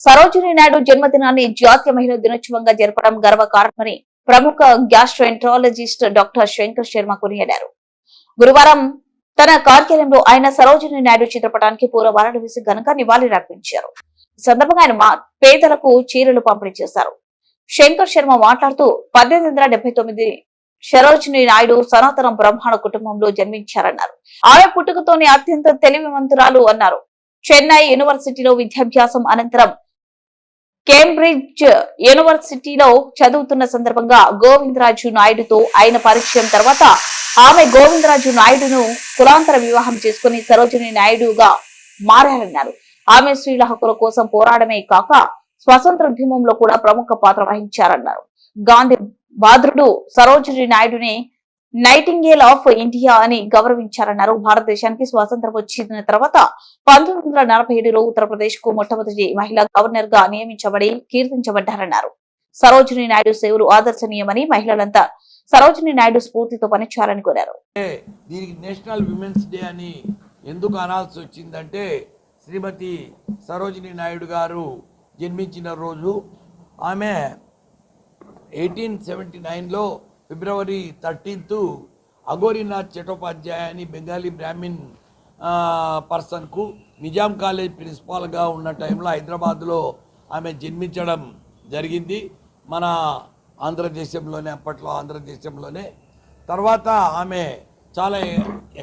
సరోజినీ నాయుడు జన్మదినాన్ని జాతీయ మహిళా దినోత్సవంగా జరపడం గర్వకారణమని ప్రముఖ గ్యాస్ట్రోఎంట్రాలజిస్ట్ డాక్టర్ శంకర్ శర్మ కొనియాడారు. గురువారం తన కార్యాలయంలో ఆయన సరోజినీ నాయుడు చిత్రపటానికి పూలమాలలు వేసి ఘనంగా నివాళులర్పించారు ఈ సందర్భంగా ఆయన పేదలకు చీరలు పంపిణీ చేశారు. శంకర్ శర్మ మాట్లాడుతూ పద్దెనిమిది వందల డెబ్బై తొమ్మిది సరోజినీ నాయుడు సనాతన బ్రహ్మాండ కుటుంబంలో జన్మించారన్నారు. ఆమె పుట్టుకతోనే అత్యంత తెలివివంతురాలు అన్నారు. చెన్నై యూనివర్సిటీలో విద్యాభ్యాసం అనంతరం కేంబ్రిడ్జ్ యూనివర్సిటీలో చదువుతున్న సందర్భంగా గోవిందరాజు నాయుడుతో ఆయన పరిచయం తర్వాత ఆమె గోవిందరాజు నాయుడును కులాంతర వివాహం చేసుకుని సరోజిని నాయుడుగా మారారన్నారు. ఆమె స్త్రీల హక్కుల కోసం పోరాడమే కాక స్వతంత్ర ఉద్యమంలో కూడా ప్రముఖ పాత్ర వహించారన్నారు. గాంధీ బాద్రుడు సరోజిని నాయుడుని నైటింగేల్ ఆఫ్ ఇండియా అని గౌరవించారన్నారు. భారతదేశానికి స్వాతంత్రం వచ్చిన తర్వాత పంతొమ్మిది వందల నలభై ఏడులో ఉత్తరప్రదేశ్కు మొట్టమొదటి మహిళా గవర్నర్గా నియమించబడి కీర్తించబడ్డారన్నారు. సరోజిని నాయుడు సేవలు ఆదర్శనీయమని మహిళలంతా సరోజిని నాయుడు స్ఫూర్తితో పనిచేయాలని కోరారు. దీనికి నేషనల్ విమెన్స్ డే అని ఎందుకు అనాల్సి వచ్చిందంటే శ్రీమతి సరోజిని నాయుడు గారు జన్మించిన రోజు ఆమె ఎయిటీన్ సెవెంటీ నైన్లో ఫిబ్రవరి థర్టీన్త్ అఘోరీనాథ్ చటోపాధ్యాయ అని బెంగాలీ బ్రాహ్మిన్ పర్సన్కు నిజాం కాలేజ్ ప్రిన్సిపాల్గా ఉన్న టైంలో హైదరాబాద్లో ఆమె జన్మించడం జరిగింది. మన ఆంధ్రదేశంలోనే అప్పట్లో ఆంధ్రదేశంలోనే. తర్వాత ఆమె చాలా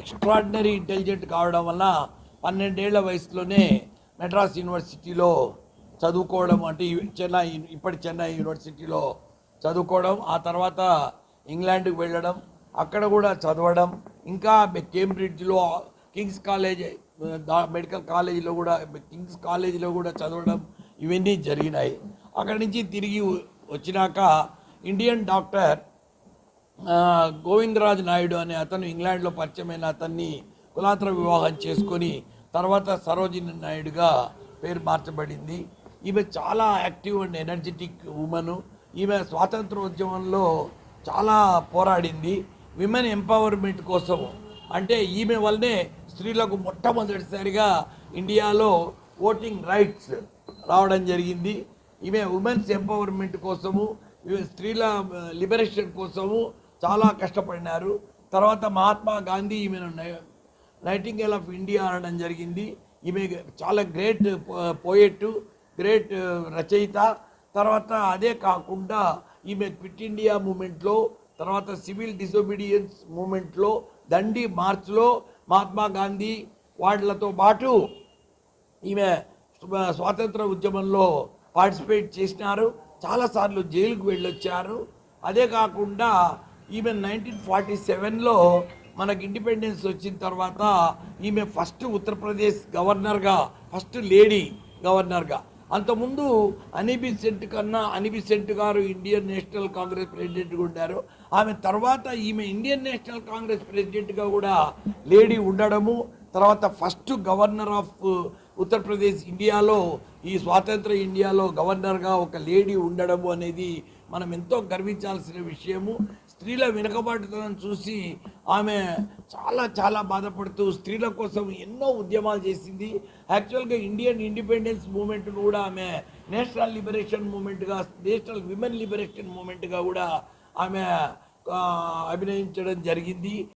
ఎక్స్ట్రాడినరీ ఇంటెలిజెంట్ కావడం వల్ల పన్నెండేళ్ళ వయసులోనే మెడ్రాస్ యూనివర్సిటీలో చదువుకోవడం అంటే చెన్నై ఇప్పటి చెన్నై యూనివర్సిటీలో చదువుకోవడం. ఆ తర్వాత ఇంగ్లాండ్కి వెళ్ళడం అక్కడ కూడా చదవడం ఇంకా కేంబ్రిడ్జ్లో కింగ్స్ కాలేజ్ మెడికల్ కాలేజీలో కూడా కింగ్స్ కాలేజీలో కూడా చదవడం ఇవన్నీ జరిగినాయి. అక్కడి నుంచి తిరిగి వచ్చినాక ఇండియన్ డాక్టర్ గోవిందరాజ్ నాయుడు అనే అతను ఇంగ్లాండ్లో పరిచయమైన అతన్ని కులాంతర వివాహం చేసుకొని తర్వాత సరోజిని నాయుడుగా పేరు మార్చబడింది. ఈమె చాలా యాక్టివ్ అండ్ ఎనర్జెటిక్ ఉమెను. ఈమె స్వాతంత్ర ఉద్యమంలో చాలా పోరాడింది. విమెన్ ఎంపవర్మెంట్ కోసం. అంటే ఈమె వల్లనే స్త్రీలకు మొట్టమొదటిసారిగా ఇండియాలో ఓటింగ్ రైట్స్ రావడం జరిగింది. ఈమె ఉమెన్స్ ఎంపవర్మెంట్ కోసము స్త్రీల లిబరేషన్ కోసము చాలా కష్టపడినారు. తర్వాత మహాత్మా గాంధీ ఈమెను నైటింగేల్ ఆఫ్ ఇండియా అనడం జరిగింది. ఈమె చాలా గ్రేట్ పోయెట్ గ్రేట్ రచయిత. తర్వాత అదే కాకుండా ఈమె క్విట్ ఇండియా మూమెంట్లో తర్వాత సివిల్ డిసోబీడియన్స్ మూమెంట్లో దండి మార్చ్లో మహాత్మా గాంధీ వాటిలతో పాటు ఈమె స్వాతంత్ర ఉద్యమంలో పార్టిసిపేట్ చేసినారు. చాలాసార్లు జైలుకు వెళ్ళొచ్చారు. అదే కాకుండా ఈమె నైన్టీన్ ఫార్టీ సెవెన్లో మనకి ఇండిపెండెన్స్ వచ్చిన తర్వాత ఈమె ఫస్ట్ ఉత్తరప్రదేశ్ గవర్నర్గా ఫస్ట్ లేడీ గవర్నర్గా. అంతకుముందు అనిబిసెంట్ కన్నా అనిబిసెంట్ గారు ఇండియన్ నేషనల్ కాంగ్రెస్ ప్రెసిడెంట్గా ఉండారు. ఆమె తర్వాత ఈమె ఇండియన్ నేషనల్ కాంగ్రెస్ ప్రెసిడెంట్గా కూడా లేడీ ఉండడము తర్వాత ఫస్ట్ గవర్నర్ ఆఫ్ ఉత్తరప్రదేశ్ ఇండియాలో ఈ స్వాతంత్ర ఇండియాలో గవర్నర్గా ఒక లేడీ ఉండడము అనేది మనం ఎంతో గర్వించాల్సిన విషయము. స్త్రీల వెనుకబాటుతనం చూసి ఆమె చాలా చాలా బాధపడుతూ స్త్రీల కోసం ఎన్నో ఉద్యమాలు చేసింది. యాక్చువల్గా ఇండియన్ ఇండిపెండెన్స్ మూమెంట్ను కూడా ఆమె నేషనల్ లిబరేషన్ మూమెంట్గా నేషనల్ విమెన్ లిబరేషన్ మూమెంట్గా కూడా ఆమె అభినయించడం జరిగింది.